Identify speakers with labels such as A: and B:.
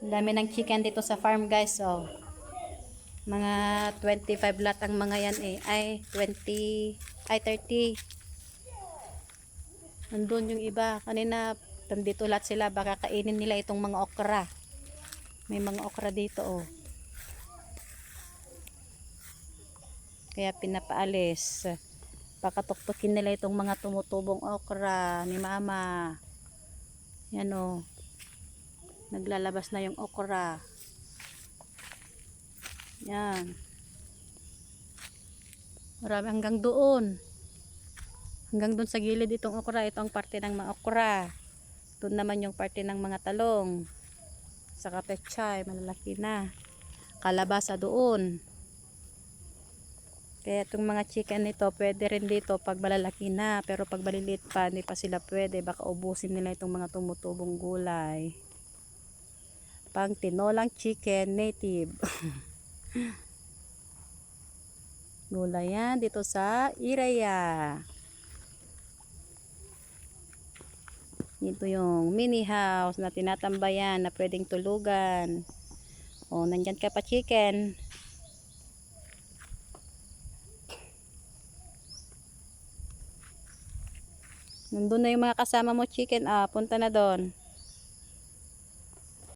A: Dami ng chicken dito sa farm guys. So, mga 25 lot ang mga yan eh. Ay, 20, ay 30. Nandun yung iba. Kanina, nandito lahat sila. Baka kainin nila itong mga okra. May mga okra dito oh. Kaya pinapaalis. Baka tuktukin nila itong mga tumutubong okra ni mama. Yan oh. Naglalabas na yung okra. Yan. Marami hanggang doon. Hanggang doon sa gilid itong okra. Ito ang parte ng mga okra. Doon naman yung parte ng mga talong. Sa kapechay, malalaki na. Kalabasa doon. Kaya itong mga chicken nito, pwede rin dito pag malalaki na. Pero pag maliliit pa, hindi pa sila pwede. Baka ubusin nila itong mga tumutubong gulay. Pang tinolang chicken native. gulay yan dito sa Iraya. Ito yung mini house na tinatambayan na pwedeng tulugan. O, nandyan ka pa chicken. Nandun na yung mga kasama mo chicken. Ah, punta na doon.